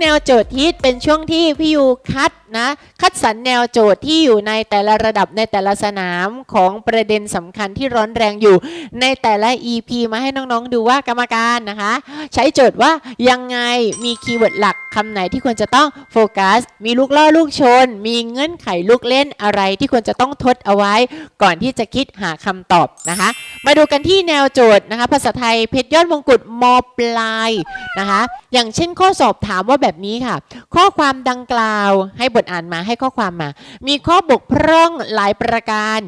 แนวโจทย์ฮิตเป็นช่วงที่พี่ยูคัด นะคัดสรรแนวโจทย์ที่อยู่ในแต่ละระดับในแต่ละสนามของประเด็นสำคัญที่ร้อนแรงอยู่ ในแต่ละ EP มาให้น้องๆดูว่ากรรมการนะคะ ใช้โจทย์ว่ายังไงมีคีย์เวิร์ดหลักคำไหนที่ควรจะต้องโฟกัส มีลูกล่อลูกชน มีเงื่อนไขลูกเล่นอะไรที่ควรจะต้องทดเอาไว้ ก่อนที่จะคิดหาคำตอบนะคะ มาดูกันที่แนวโจทย์นะคะ ภาษาไทยเพชรยอดมงกุฎมปลายนะคะ อย่างเช่นข้อสอบถามว่าแบบนี้ค่ะ ข้อความดังกล่าวให้บทอ่านมาให้ข้อความมา มีข้อบกพร่องหลายประการ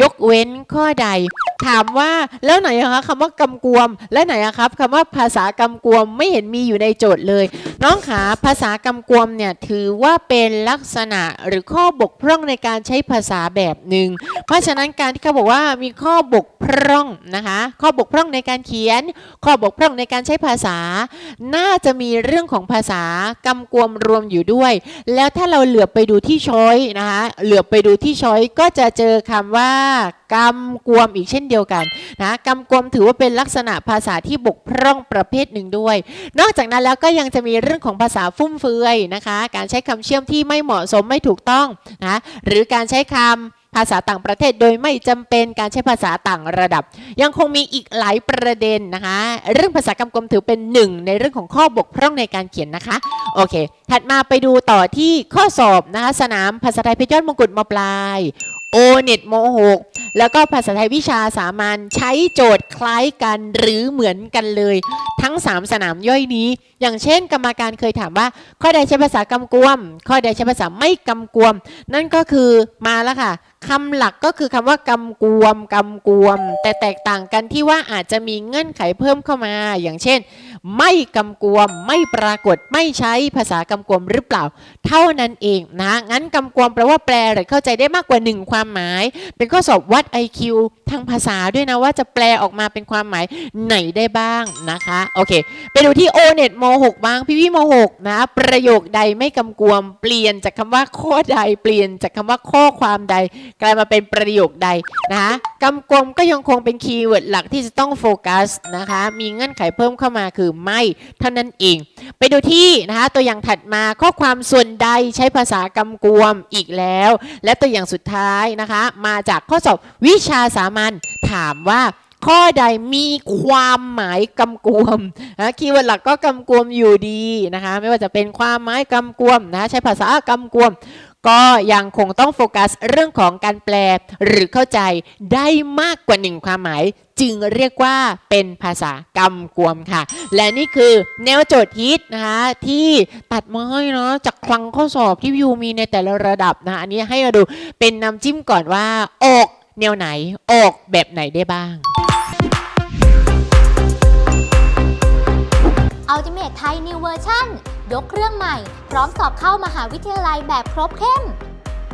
ยกเว้นข้อใด ถามว่าแล้วไหนอะคะคำว่ากำกวม และไหนอะครับคำว่าภาษากำกวมไม่เห็นมีอยู่ในโจทย์เลย น้องขาภาษากำกวมเนี่ยถือว่าเป็นลักษณะหรือข้อบกพร่องในการใช้ภาษาแบบหนึ่ง เพราะฉะนั้นการที่เขาบอกว่ามีข้อบกพร่องนะคะ ข้อบกพร่องในการเขียน ข้อบกพร่องในการใช้ภาษา น่าจะมีเรื่องของภาษากำกวมรวมอยู่ด้วย แล้วถ้าเราเหลือไปดูที่ช้อยนะคะ เหลือไปดูที่ช้อยก็จะเจอคำว่ากำกวมอีกเช่นเดียวกันนะกำกวมถือว่าเป็นลักษณะภาษาที่บกพร่องประเภทหนึ่งด้วย นอกจากนั้นแล้วก็ยังจะมีเรื่องื่องของภาษาฟุ่มเฟือยนะคะ การใช้คำเชื่อมที่ไม่เหมาะสมไม่ถูกต้องนะหรือการใช้คำภาษาต่างประเทศโดยไม่จำเป็นการใช้ภาษาต่างระดับ ยังคงมีอีกหลายประเด็นนะคะ เรื่องภาษากำกวมถือเป็นหนึ่งในเรื่องของข้อบกพร่องในการเขียนนะคะ โอเค ถัดมาไปดูต่อที่ข้อสอบนะคะ สนามภาษาไทยเพชรยอดมงกุฎมปลาย โอเน็ตโมหก แล้วก็ภาษาไทยวิชาสามัญใช้โจทย์คล้ายกันหรือเหมือนกันเลย ทั้ง 3 สนามย่อยนี้ อย่างเช่น กรรมการเคยถามว่า ข้อใดใช้ภาษากำกวม ข้อใดใช้ภาษาไม่กำกวม นั่นก็คือมาแล้วค่ะ คำหลักก็คือคำว่ากำกวมกำกวม แต่แตกต่างกันที่ว่าอาจจะมีเงื่อนไขเพิ่มเข้ามา อย่างเช่น ไม่กำกวม ไม่ปรากฏไม่ใช้ภาษากำกวมหรือเปล่า เท่านั้นเองนะงั้นกำกวมแปลว่าแปลหรือเข้าใจได้มากกว่าหนึ่งความหมาย เป็นข้อสอบวัด IQ ทางภาษาด้วยนะว่าจะแปลออกมาเป็นความหมายไหนได้บ้างนะคะโอเคไปดูที่ o n e t ม .6 บ้างพี่พี่ม .6 นะประโยคใดไม่กำกวม เปลี่ยนจากคำว่าข้อใดเปลี่ยนจากคำว่าข้อความใดกลายมาเป็นประโยคใดนะคะกำกวมก็ยังคงเป็นคีย์เวิร์ดหลักที่จะต้องโฟกัสนะคะ มีเงื่อนไขเพิ่มเข้ามาคือไม่เท่านั้นเอง ไปดูที่นะคะตัวอย่างถัดมาข้อความส่วนใดใช้ภาษากำกวมอีกแล้ว และตัวอย่างสุดท้ายนะคะ มาจากข้อสอบวิชาสามัญถามว่าข้อใดมีความหมายกำกวมนะคีย์เวิร์ดหลักก็กำกวมอยู่ดีนะคะ ไม่ว่าจะเป็นความหมายกำกวมนะใช้ภาษากำกวม ก็ยังคงต้องโฟกัสเรื่องของการแปลหรือเข้าใจได้มากกว่าหนึ่งความหมาย จึงเรียกว่าเป็นภาษากำกวมค่ะ และนี่คือแนวโจทย์ฮิตนะคะที่ตัดมาให้เนาะจากคลังข้อสอบที่วิวมีในแต่ละระดับนะอันนี้ให้มาดูเป็นน้ำจิ้มก่อนว่าออกแนวไหนออกแบบไหนได้บ้าง Ultimate Thai New Version ยกเครื่องใหม่ พร้อมสอบเข้ามหาวิทยาลัยแบบครบเข้ม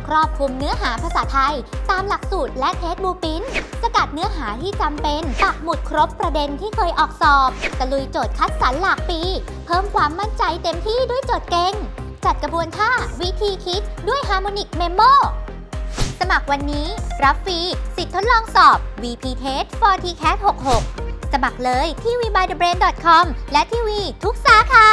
ครอบคลุมเนื้อหาภาษาไทย ตามหลักสูตรและเทสบูปินสกัดเนื้อหาที่จำเป็นปักหมุดครบประเด็นที่เคยออกสอบตะลุยโจทย์คัดสรรหลากปี เพิ่มความมั่นใจเต็มที่ด้วยโจทย์เก่ง จัดกระบวนท่าวิธีคิดด้วย Harmonic Memo สมัครวันนี้ รับฟรีสิทธิ์ทดลองสอบ VP Test for TCAT 66 สมัครเลยที่ vbythebrain.com และที่วีทุกสาขา